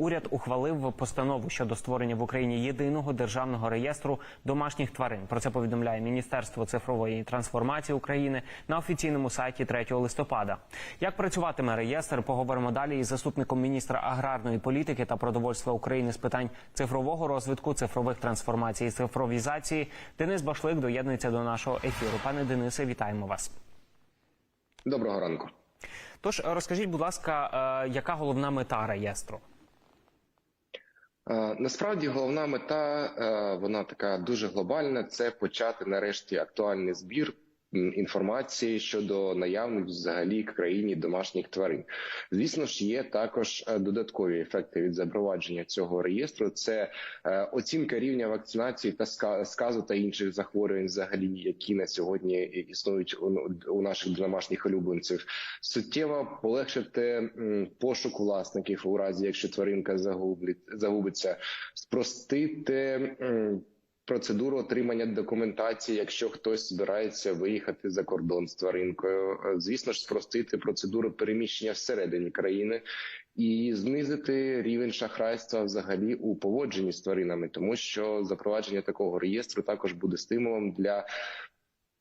Уряд ухвалив постанову щодо створення в Україні єдиного державного реєстру домашніх тварин. Про це повідомляє Міністерство цифрової трансформації України на офіційному сайті 3 листопада. Як працюватиме реєстр? Поговоримо далі із заступником міністра аграрної політики та продовольства України з питань цифрового розвитку, цифрових трансформацій і цифровізації. Денис Башлик доєднується до нашого ефіру. Пане Денисе, вітаємо вас. Доброго ранку. Тож розкажіть, будь ласка, е, яка головна мета реєстру? Е, Насправді головна мета е, вона така дуже глобальна. Це почати нарешті актуальний збір інформації щодо наявних взагалі країні домашніх тварин. Звісно ж, є також е, додаткові ефекти від запровадження цього реєстру. Це е, оцінка рівня вакцинації та ска- сказу та інших захворювань, взагалі, які на сьогодні існують у наших домашніх улюбленців. Суттєво полегшити пошук власників у разі, якщо тваринка загублить, загубиться, спростити. Процедуру отримання документації, якщо хтось збирається виїхати за кордон з тваринкою, Е, звісно ж, спростити процедуру переміщення всередині країни і знизити рівень шахрайства взагалі у поводженні з тваринами, тому що запровадження такого реєстру також буде стимулом для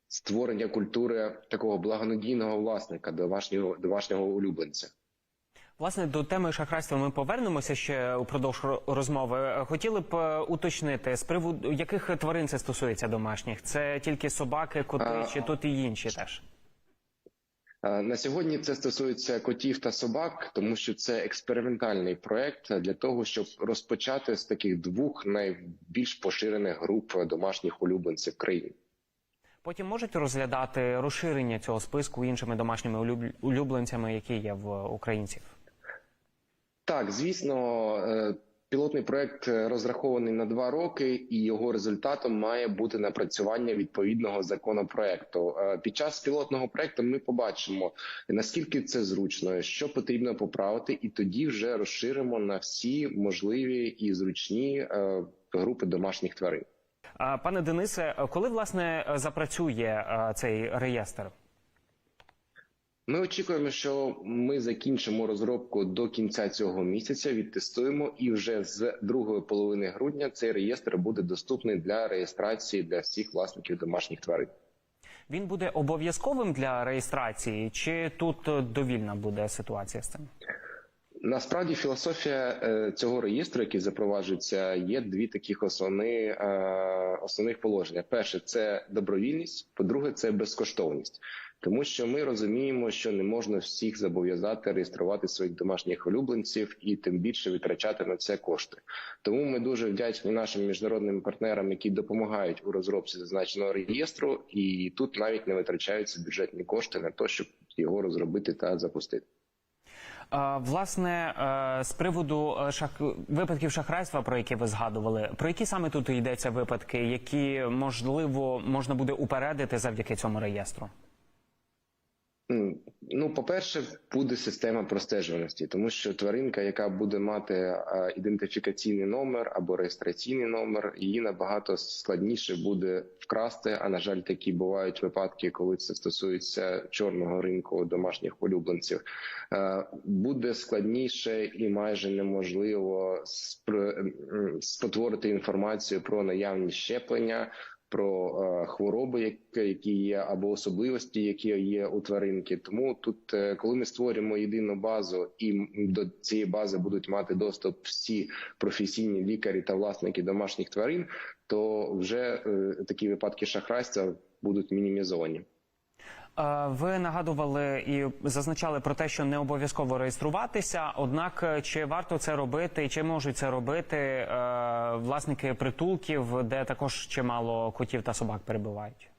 створення культури такого благонадійного власника, домашнього домашнього улюбленця. Власне, до теми шахрайства ми повернемося ще упродовж розмови. Хотіли б е, уточнити з приводу яких тварин це стосується домашніх? Це тільки собаки, коти чи тут і інші теж? Е, На сьогодні це стосується котів та собак, тому що це експериментальний проект для того, щоб розпочати з таких двох найбільш поширених груп домашніх улюбленців в країні. Потім можуть розглядати розширення цього списку іншими домашніми улюб- улюбленцями, які є в українців. Так, звісно, е, пілотний проект розрахований на два роки, і його результатом має бути напрацювання відповідного законопроекту. Е, Під час пілотного проекту ми побачимо наскільки це зручно, що потрібно поправити, і тоді вже розширимо на всі можливі і зручні е, групи домашніх тварин. Пане Денисе, е, коли власне е, запрацює е, цей реєстр? Ми очікуємо, що ми закінчимо розробку до кінця цього місяця. Відтестуємо, і вже з другої половини грудня цей реєстр буде доступний для реєстрації для всіх власників домашніх тварин. Він буде обов'язковим для реєстрації, чи тут е, довільна буде ситуація з цим? Насправді філософія е, цього реєстру, який запроваджується, є дві таких основні, е, основних положення: перше це добровільність, по-друге, це безкоштовність. Тому що ми розуміємо, що не можна всіх зобов'язати реєструвати своїх домашніх улюбленців і тим більше витрачати на це кошти. Тому ми дуже вдячні нашим міжнародним партнерам, які допомагають у розробці зазначеного реєстру, і тут навіть не витрачаються бюджетні кошти на те, щоб його розробити та запустити. Власне, е, з приводу е, шах... випадків шахрайства, про які ви згадували, про які саме тут йдеться випадки, які можливо можна буде упередити завдяки цьому реєстру? Ну, по-перше, буде система простежуваності, тому що тваринка, яка буде мати ідентифікаційний номер або реєстраційний номер, її набагато складніше буде вкрасти. А на жаль, такі бувають випадки, коли це стосується чорного ринку домашніх улюбленців. Буде складніше і майже неможливо спотворити інформацію про наявність щеплення про е, хвороби, які, є, або особливості, які є у тваринки. Тому тут, е, коли ми створюємо єдину базу, і до цієї бази будуть мати доступ всі професійні лікарі та власники домашніх тварин, то вже е, такі випадки шахрайства будуть мінімізовані. Е, Ви нагадували і зазначали про те, що не обов'язково реєструватися. Однак, е, чи варто це робити, чи можуть це робити е, власники притулків, де також чимало котів та собак перебувають?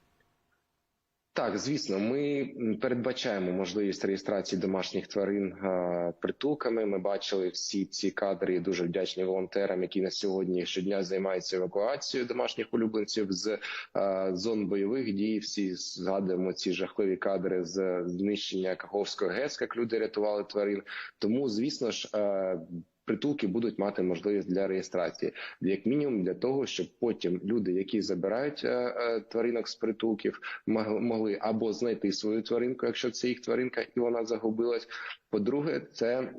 Так, звісно, ми передбачаємо можливість реєстрації домашніх тварин е, притулками. Ми бачили всі ці кадри. Дуже вдячні волонтерам, які на сьогодні щодня займаються евакуацією домашніх улюбленців з е, зон бойових дій. Всі згадуємо ці жахливі кадри з знищення Каховського ГЕС, як люди рятували тварин. Тому, звісно ж. Притулки будуть мати можливість для реєстрації, як мінімум для того, щоб потім люди, які забирають е, е, тваринок з притулків, могли або знайти свою тваринку, якщо це їх тваринка, і вона загубилась. По-друге, це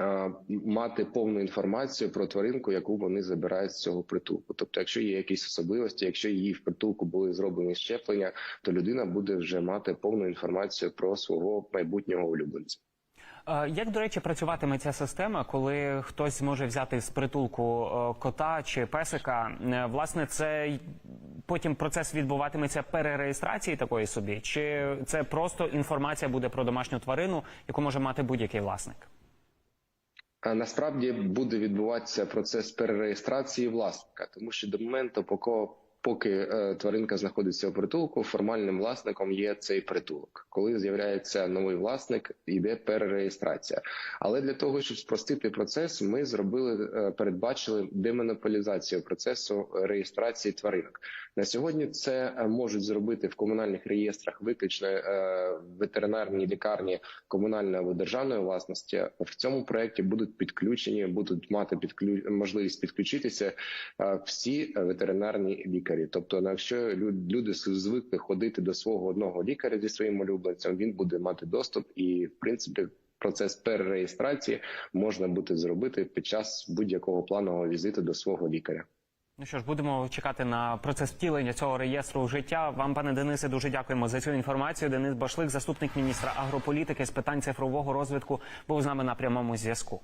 е, мати повну інформацію про тваринку, яку вони забирають з цього притулку. Тобто, якщо є якісь особливості, якщо її в притулку були зроблені щеплення, то людина буде вже мати повну інформацію про свого майбутнього улюбленця. Е, Як, до речі, працюватиме ця система, коли хтось зможе взяти з притулку е, кота чи песика? Е, Власне, це потім процес відбуватиметься перереєстрації такої собі, чи це просто інформація буде про домашню тварину, яку може мати будь-який власник? Насправді буде відбуватися процес перереєстрації власника, тому що до моменту, поки, поки е, тваринка знаходиться у притулку, формальним власником є цей притулок. Коли з'являється новий власник, йде перереєстрація. Але для того, щоб спростити процес, ми зробили е, передбачили демонополізацію процесу реєстрації тваринок. На сьогодні це е, можуть зробити в комунальних реєстрах виключно ветеринарні лікарні комунальної або державної власності. В цьому проєкті будуть підключені, будуть мати підклю... можливість підключитися всі ветеринарні лікарі. Тобто, ну, якщо лю- люди звикли ходити до свого одного лікаря зі своїм улюбленцем, він буде мати доступ і, в принципі. Процес перереєстрації можна буде зробити під час будь-якого планового візиту до свого лікаря. Ну що ж, будемо чекати на процес втілення цього реєстру в життя. Вам, пане Денисе, дуже дякуємо за цю інформацію. Денис Башлик, заступник міністра агрополітики з питань цифрового розвитку, був з нами на прямому зв'язку.